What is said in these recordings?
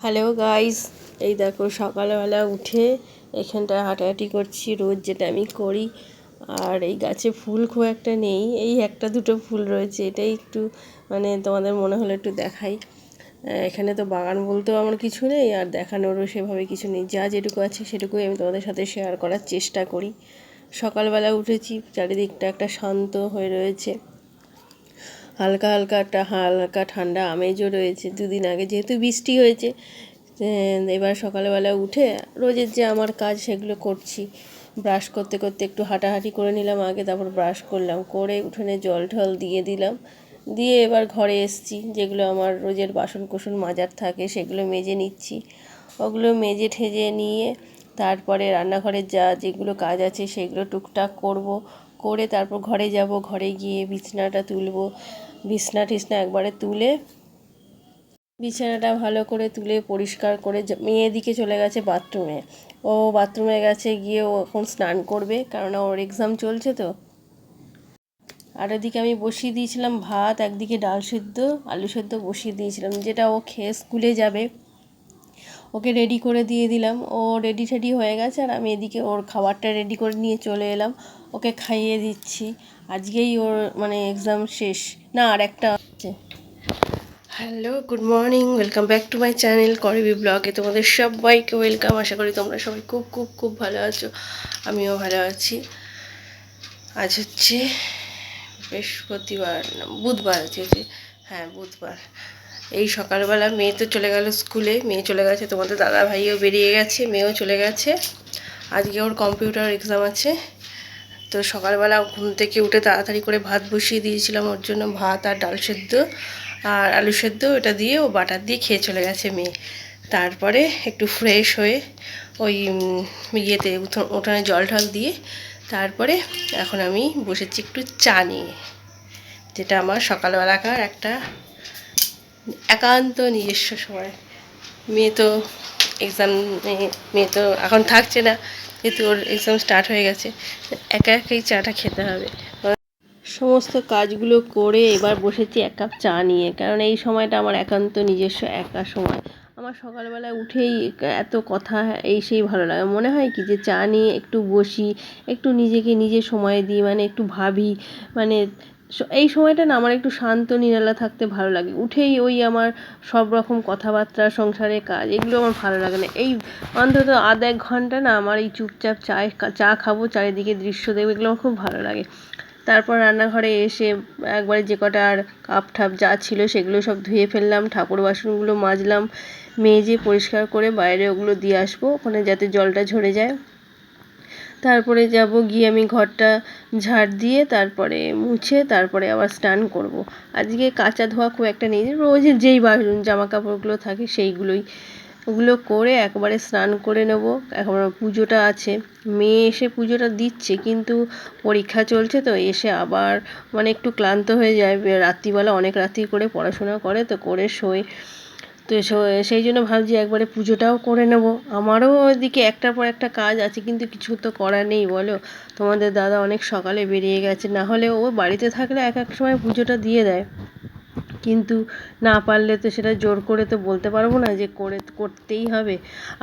Hello guys এই দেখো, সকালবেলা উঠে এখানটায় হাঁটাহাঁটি করছি। রোজ যেটা আমি করি। আর এই গাছে ফুল খুব একটা নেই। এই একটা দুটো ফুল রয়েছে। এটাই একটু মানে তোমাদের মনে হলো একটু দেখাই। এখানে তো বাগান বলতেও আমার কিছু নেই। আর দেখানোরও সেভাবে কিছু নেই। যা যেটুকু আছে সেটুকুই আমি তোমাদের সাথে শেয়ার করার চেষ্টা করি। সকালবেলা উঠেছি। চারিদিকটা একটা শান্ত হয়ে রয়েছে। হালকা হালকা একটা হালকা ঠান্ডা আমেজও রয়েছে দুদিন আগে। যেহেতু বৃষ্টি হয়েছে এবার সকালবেলা উঠে রোজের যে আমার কাজ সেগুলো করছি। ব্রাশ করতে করতে একটু হাঁটাহাঁটি করে নিলাম আগে, তারপর ব্রাশ করলাম। করে উঠোনে জল ঠল দিয়ে দিলাম। দিয়ে এবার ঘরে এসছি, যেগুলো আমার রোজের বাসন কোসন মাজার থাকে সেগুলো মেজে নিচ্ছি। ওগুলো মেজে ঠেজে নিয়ে তারপরে রান্নাঘরের যা যেগুলো কাজ আছে সেগুলো টুকটাক করব। করে তারপর ঘরে যাব, ঘরে গিয়ে বিছনাটা তুলবো। বিছনা টিছনা একবারে তুলে, বিছানাটা ভালো করে তুলে পরিষ্কার করে মেয়ে দিকে চলে গেছে বাথরুমে। ও বাথরুমে গেছে, গিয়ে ও এখন স্নান করবে কারণ ওর এক্সাম চলছে তো। আর ওদিকে আমি বসিয়ে দিয়েছিলাম ভাত, একদিকে ডাল সেদ্ধ, আলু সেদ্ধ বসিয়ে দিয়েছিলাম, যেটা ও খেয়ে স্কুলে যাবে। ওকে রেডি করে দিয়ে দিলাম। ও রেডি টেডি হয়ে গেছে আর আমি এদিকে ওর খাবারটা রেডি করে নিয়ে চলে এলাম। ওকে খাইয়ে দিচ্ছি। আজকেই ওর মানে এক্সাম শেষ। না, আর একটা আছে। Hello good morning welcome back to my channel করবি ব্লগে তোমাদের সবাইকে ওয়েলকাম আশা করি তোমরা সবাই খুব খুব খুব ভালো আছো। আমিও ভালো আছি। আজ হচ্ছে বৃহস্পতিবার, বুধবার হচ্ছে হ্যাঁ বুধবার। এই সকালবেলা মেয়ে তো চলে গেল স্কুলে, মেয়ে চলে গেছে, তোমাদের দাদা ভাইও বেরিয়ে গেছে, মেয়েও চলে গেছে। আজকে ওর কম্পিউটার এক্সাম আছে। তো সকালবেলা ঘুম থেকে উঠে তাড়াতাড়ি করে ভাত বসিয়ে দিয়েছিলাম ওর জন্য, ভাত আর ডাল সেদ্ধ আর আলু সেদ্ধ, ওটা দিয়ে ও বাটার দিয়ে খেয়ে চলে গেছে মেয়ে। তারপরে একটু ফ্রেশ হয়ে ওই ইয়েতে উঠো- উঠোনে জল ঠল দিয়ে তারপরে এখন আমি বসেছি একটু চা নিয়ে, যেটা আমার সকালবেলাকার একটা একান্ত নিজস্ব সময়। মেয়ে তো এক্সাম মেয়ে তো এখন থাকছে না যেহেতু ওর এক্সাম স্টার্ট হয়ে গেছে। একা একাই চাটা খেতে হবে। সমস্ত কাজগুলো করে এবার বসেছি এক কাপ চা নিয়ে, কারণ এই সময়টা আমার একান্ত নিজস্ব একা সময়। আমার সকালবেলা উঠেই এত কথা, এই সেই ভালো লাগে। মনে হয় কি যে চা নিয়ে একটু বসি, একটু নিজেকে নিজে সময় দিই মানে একটু ভাবি মানে এই সময়টা না আমার একটু শান্ত, নিরালা থাকতে ভালো লাগে। উঠেই ওই আমার সব রকম কথাবার্তা, সংসারের কাজ, এগুলো আমার ভালো লাগে না। এই অন্তত আধ এক ঘণ্টা না আমার এই চুপচাপ চায় চা খাব, চারিদিকে দৃশ্য দেখব, এগুলো আমার খুব ভালো লাগে। তারপর রান্নাঘরে এসে একবারে যে কটা আর কাপ ঠাপ যা ছিল সেগুলো সব ধুয়ে ফেললাম, ঠাকুর বাসনগুলো মাজলাম, মেজে পরিষ্কার করে বাইরে ওগুলো দিয়ে আসব, ওখানে যাতে জলটা ঝরে যায়। তারপরে যাব গিয়ে আমি ঘরটা ঝাড় দিয়ে তারপরে মুছে তারপরে আবার স্নান করব। আজকে কাঁচা ধোয়া খুব একটা নেই। রোজের যেই বাসন জামা কাপড়গুলো থাকে সেইগুলোই। ওগুলো করে একবারে স্নান করে নেব। একবার পুজোটা আছে। মেয়ে এসে পুজোটা দিচ্ছে কিন্তু পরীক্ষা চলছে তো এসে আবার মানে একটু ক্লান্ত হয়ে যায়। রাত্রিবেলা অনেক রাত্রি করে পড়াশোনা করে তো করে শোয়। তো সেই জন্য ভাবছি একবারে পুজোটাও করে নেব। আমারও ওইদিকে একটার পর একটা কাজ আছে, কিন্তু কিছু তো করার নেই, বলো। তোমাদের দাদা অনেক সকালে বেরিয়ে গেছে, না হলে ও বাড়িতে থাকলে এক এক সময় পুজোটা দিয়ে দেয়। কিন্তু না পারলে তো সেটা জোর করে তো বলতে পারব না যে করে, করতেই হবে।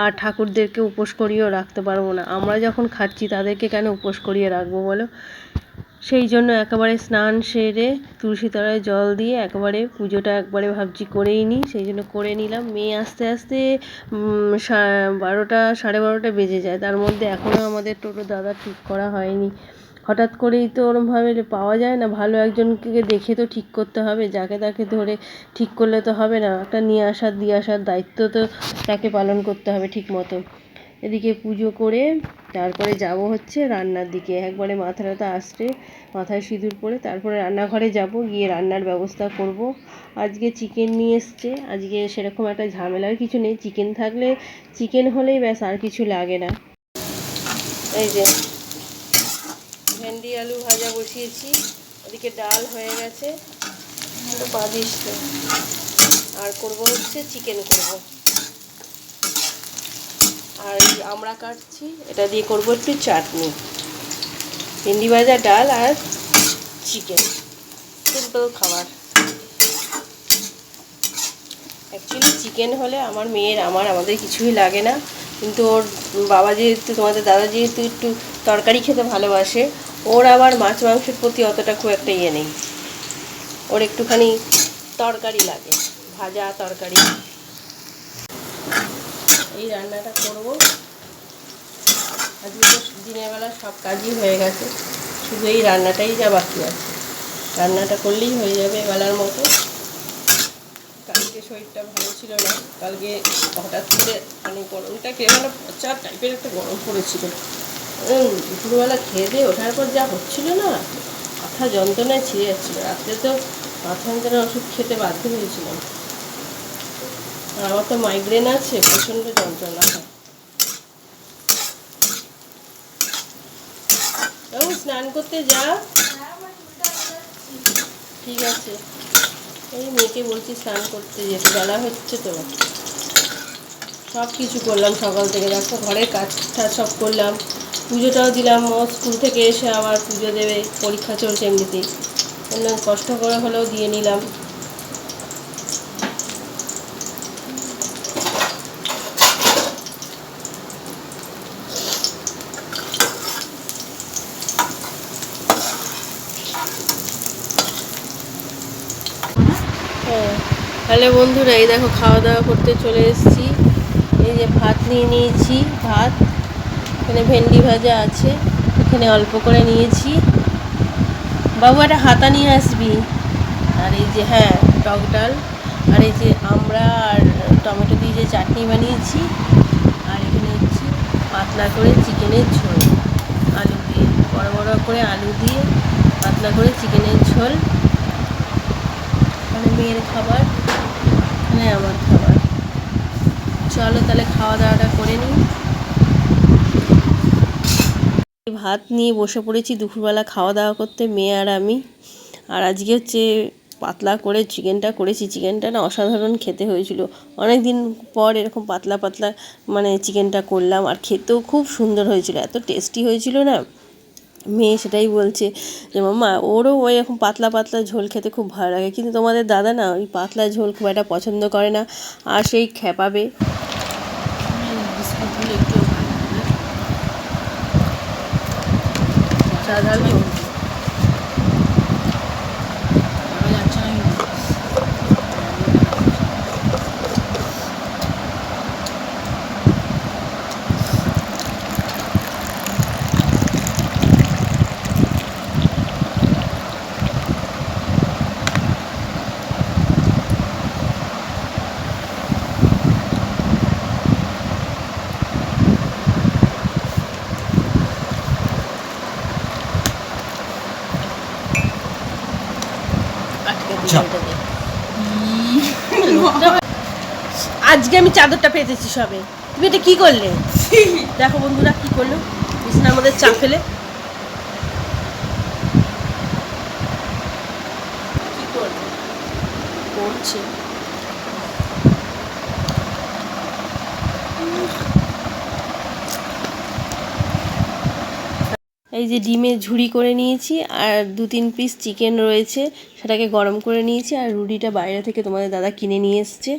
আর ঠাকুরদেরকে উপোস করিয়েও রাখতে পারব না। আমরা যখন খাচ্ছি, তাদেরকে কেন উপোস করিয়ে রাখব, বলো? সেই জন্য একেবারে স্নান সেরে তুলসী তলায় জল দিয়ে একেবারে পুজোটা একবারে ভাবছি করেই নিই, সেই জন্য করে নিলাম। মেয়ে আস্তে আস্তে বারোটা, সাড়ে বারোটা বেজে যায়। তার মধ্যে এখনও আমাদের টোটো দাদা ঠিক করা হয়নি। হঠাৎ করেই তো ওরমভাবে পাওয়া যায় না, ভালো একজনকে দেখে তো ঠিক করতে হবে। যাকে তাকে ধরে ঠিক করলে তো হবে না। একটা নিয়ে আসার, দিয়ে আসার দায়িত্ব তো তাকে পালন করতে হবে ঠিক মতো এদিকে পুজো করে তারপরে যাব হচ্ছে রান্নার দিকে। একবারে মাথা টাথা আসছে, মাথায় সিঁদুর পরে তারপরে রান্নাঘরে যাব, গিয়ে রান্নার ব্যবস্থা করব। আজকে চিকেন নিয়ে এসছে, আজকে সেরকম একটা ঝামেলার কিছু নেই। চিকেন থাকলে, চিকেন হলেই ব্যাস, আর কিছু লাগে না। এই যে, ভেন্ডি আলু ভাজা বসিয়েছি ওদিকে ডাল হয়ে গেছে। আর করব হচ্ছে, চিকেন করব। আর আমরা কাটছি, এটা দিয়ে করব একটু চাটনি। ভেন্ডি ভাজা ডাল আর চিকেন সিম্পল খাবার। অ্যাকচুয়ালি চিকেন হলে আমার মেয়ের, আমার, আমাদের কিছুই লাগে না। কিন্তু ওর বাবা যেহেতু, তোমাদের দাদা যেহেতু একটু তরকারি খেতে ভালোবাসে, ওর আবার মাছ মাংসের প্রতি অতটা খুব একটা ইয়ে নেই। ওর একটুখানি তরকারি লাগে, ভাজা তরকারি। এই রান্নাটা করব। আজকে তো দিনের বেলা সব কাজই হয়ে গেছে। শুধু এই রান্নাটাই যা বাকি আছে। রান্নাটা করলেই হয়ে যাবে বেলার মতো। কালকে শরীরটা ভালো ছিল না। কালকে হঠাৎ করে মানে গরমটা কেমন পচা টাইপের একটা গরম পড়েছিল। দুপুরবেলা খেয়ে দিয়ে ওঠার পর যা হচ্ছিল না, মাথা যন্ত্রণায় ছিঁড়ে যাচ্ছিল। রাত্রে তো মাথা যন্ত্রণার ওষুধ খেতে বাধ্য হয়েছিলাম। আমার তো মাইগ্রেন আছে, প্রচণ্ড যন্ত্রণা। হয় স্নান করতে যা। ঠিক আছে। এই মেয়েকে বলছি স্নান করতে যেতে, বেলা হচ্ছে তো। সব কিছু করলাম সকাল থেকে, দেখো ঘরের কাজ টাজ সব করলাম। পুজোটাও দিলাম, ও স্কুল থেকে এসে আবার পুজো দেবে, পরীক্ষা চলছে এমনিতেই। কষ্ট করে হলেও দিয়ে নিলাম হ্যাঁ তাহলে বন্ধুরা, এই দেখো খাওয়া দাওয়া করতে চলে এসেছি। এই যে ভাত নিয়ে নিয়েছি, ভাত। এখানে ভেন্ডি ভাজা আছে, এখানে অল্প করে নিয়েছি। বাবু, একটা হাতা নিয়ে আসবি। আর এই যে হ্যাঁ টক ডাল। আর এই যে আমরা আর টমেটো দিয়ে যে চাটনি বানিয়েছি, আর এখানে হচ্ছে পাতলা করে চিকেনের ঝোল। আলু দিয়ে, বড় বড় করে আলু দিয়ে পাতলা করে চিকেনের ঝোল। মানে মেয়ের খাবার। মানে আমার খাবার। চলো তাহলে খাওয়া দাওয়াটা করে নিই। ভাত নিয়ে বসে পড়েছি দুপুরবেলা খাওয়া দাওয়া করতে, মেয়ে আর আমি। আর আজকে হচ্ছে পাতলা করে চিকেনটা করেছি। চিকেনটা না অসাধারণ খেতে হয়েছিল। অনেক দিন পর এরকম পাতলা পাতলা মানে চিকেনটা করলাম। আর খেতেও খুব সুন্দর হয়েছিল। এত টেস্টি হয়েছিল না। মেয়ে সেটাই বলছে যে, মাম্মা, ওরও ওই এরকম পাতলা পাতলা ঝোল খেতে খুব ভালো লাগে। কিন্তু তোমাদের দাদা না ওই পাতলা ঝোল খুব একটা পছন্দ করে না, আর সেই খেপাবে। বিস্কুটগুলো একটু অসাধারণ আটকে দিই চাপ। ওটা দিয়ে। আজকে আমি চাদরটা পেতেছি সবে। তুমি এটা কি করলে? দেখো বন্ধুরা কি করল? বিছানার আমাদের চা ফেলে। করছে। এই যে ডিমের ঝুড়ি করে নিয়েছি, আর দু তিন পিস চিকেন রয়েছে, সেটাকে গরম করে নিয়েছি, আর রুটিটা বাইরে থেকে তোমাদের দাদা কিনে নিয়ে এসছে।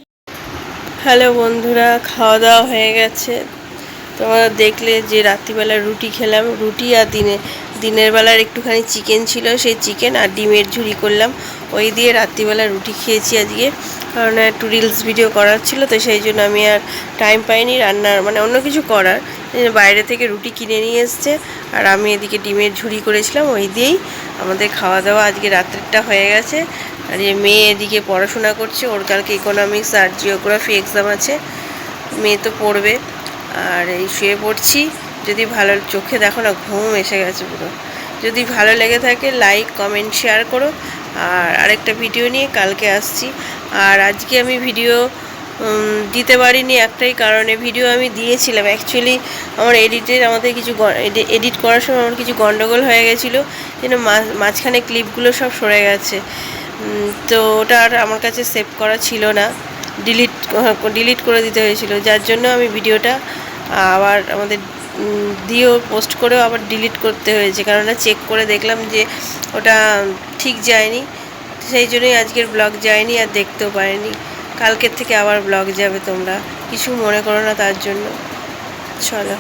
হ্যালো বন্ধুরা, খাওয়া দাওয়া হয়ে গেছে। তোমরা দেখলে যে রাত্রিবেলা রুটি খেলাম। রুটি আর দিনে, দিনের বেলার একটুখানি চিকেন ছিল, সেই চিকেন আর ডিমের ঝুড়ি করলাম। ওই দিয়ে রাত্রিবেলা রুটি খেয়েছি আজকে। কারণ একটু রিলস ভিডিও করার ছিল, তো সেই জন্য আমি আর টাইম পাইনি রান্নার মানে অন্য কিছু করার। বাইরে থেকে রুটি কিনে নিয়ে এসছে, আর আমি এদিকে ডিমের ঝুড়ি করেছিলাম। ওই দিয়েই আমাদের খাওয়া দাওয়া আজকে রাত্রেরটা হয়ে গেছে। আর এই মেয়ে এদিকে পড়াশোনা করছে, ওর কালকে ইকোনমিক্স আর জিওগ্রাফি এক্সাম আছে। মেয়ে তো পড়বে। আর এই শুয়ে পড়ছি। যদি ভালো চোখে দেখো না, ঘুম এসে গেছে পুরো। যদি ভালো লেগে থাকে লাইক কমেন্ট শেয়ার করো। আর আরেকটা ভিডিও নিয়ে কালকে আসছি। আর আজকে আমি ভিডিও দিতে পারিনি একটাই কারণে। ভিডিও আমি দিয়েছিলাম। অ্যাকচুয়ালি আমার এডিটের আমাদের কিছু এডিট করার সময় আমার কিছু গন্ডগোল হয়ে গেছিল। যেন মাঝ- মাঝখানে ক্লিপগুলো সব সরে গেছে। তো ওটা আর আমার কাছে সেভ করা ছিল না। ডিলিট ডিলিট করে দিতে হয়েছিল। যার জন্য আমি ভিডিওটা আবার আমাদের দিয়েও পোস্ট করেও আবার ডিলিট করতে হয়েছে। কেননা চেক করে দেখলাম যে ওটা ঠিক যায়নি। সেই জন্যই আজকের ব্লগ যায়নি আর দেখতেও পারিনি। কালকের থেকে আবার ব্লগ যাবে তোমরা। কিছু মনে করো না তার জন্য। চলো।